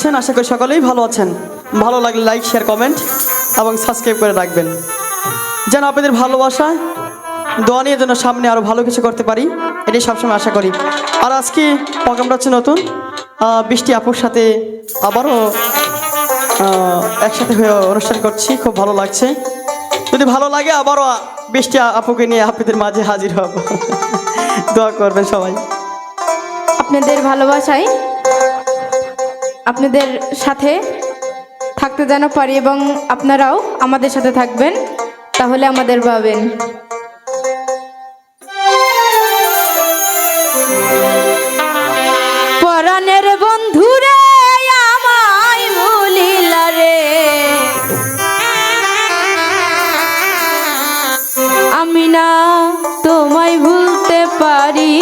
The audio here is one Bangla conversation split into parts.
দেখছেন আশা করি সকলেই ভালো আছেন। ভালো লাগলে লাইক শেয়ার কমেন্ট এবং সাবস্ক্রাইব করে রাখবেন। যেন আপনাদের ভালোবাসা, দোয়া নিয়ে যেন সামনে আরও ভালো কিছু করতে পারি, এটাই সবসময় আশা করি। আর আজকে প্রোগ্রামটা হচ্ছে নতুন। বৃষ্টি আপুর সাথে আবারও একসাথে হয়ে অনুষ্ঠান করছি, খুব ভালো লাগছে। যদি ভালো লাগে, আবারও বৃষ্টি আপুকে নিয়ে আপনাদের মাঝে হাজির হব। দোয়া করবেন সবাই। আপনাদের ভালোবাসায় আপনাদের সাথে থাকতে যেন পারি এবং আপনারাও আমাদের সাথে থাকবেন, তাহলে আমাদের পাবেন পরাণের বন্ধুরে, আমায় ভুলিলা রে। আমি না তোমায় ভুলতে পারি।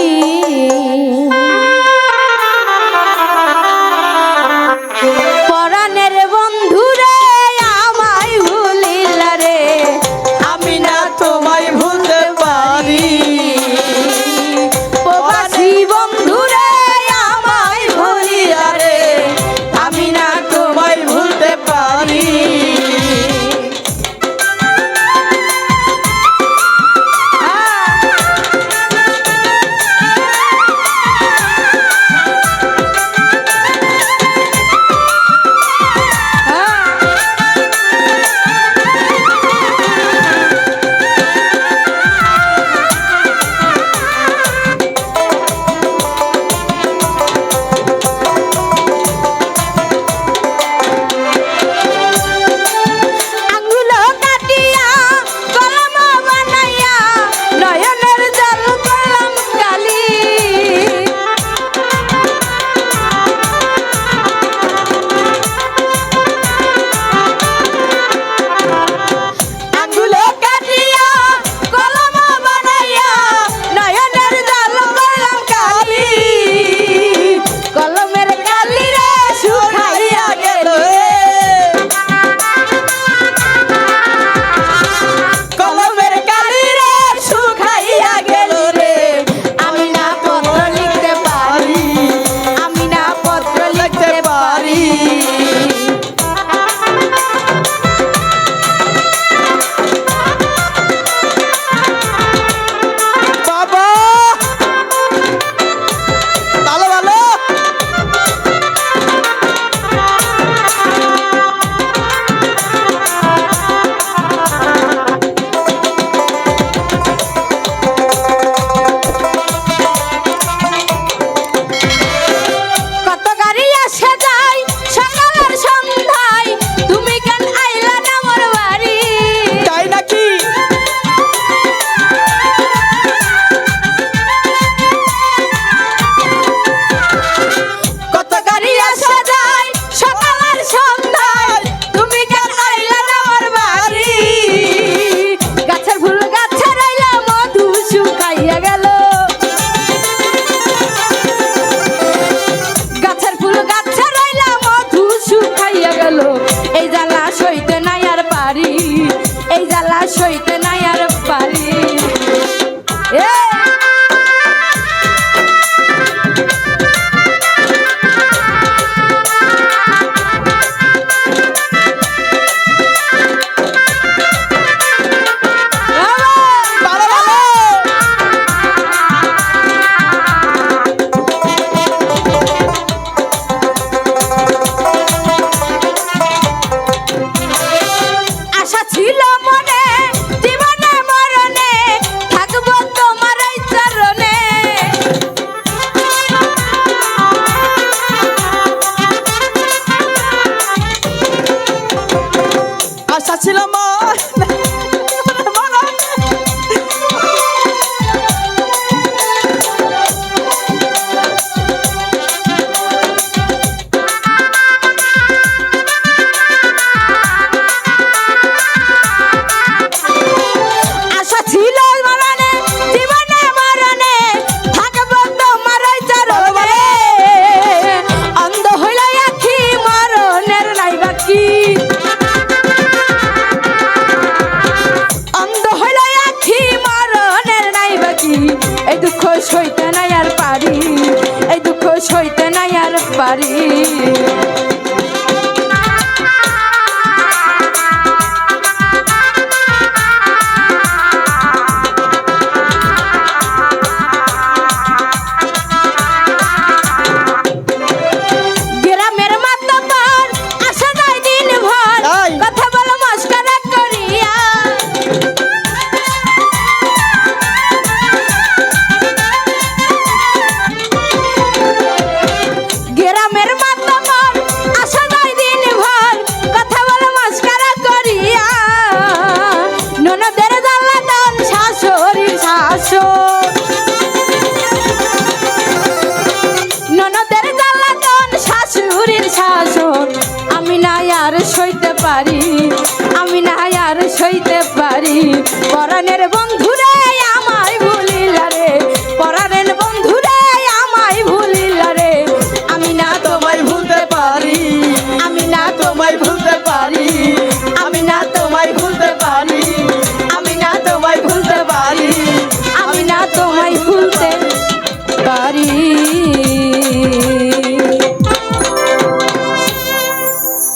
সইতে নাই আর পারি। এ পারি। পরাণের বন্ধুরে।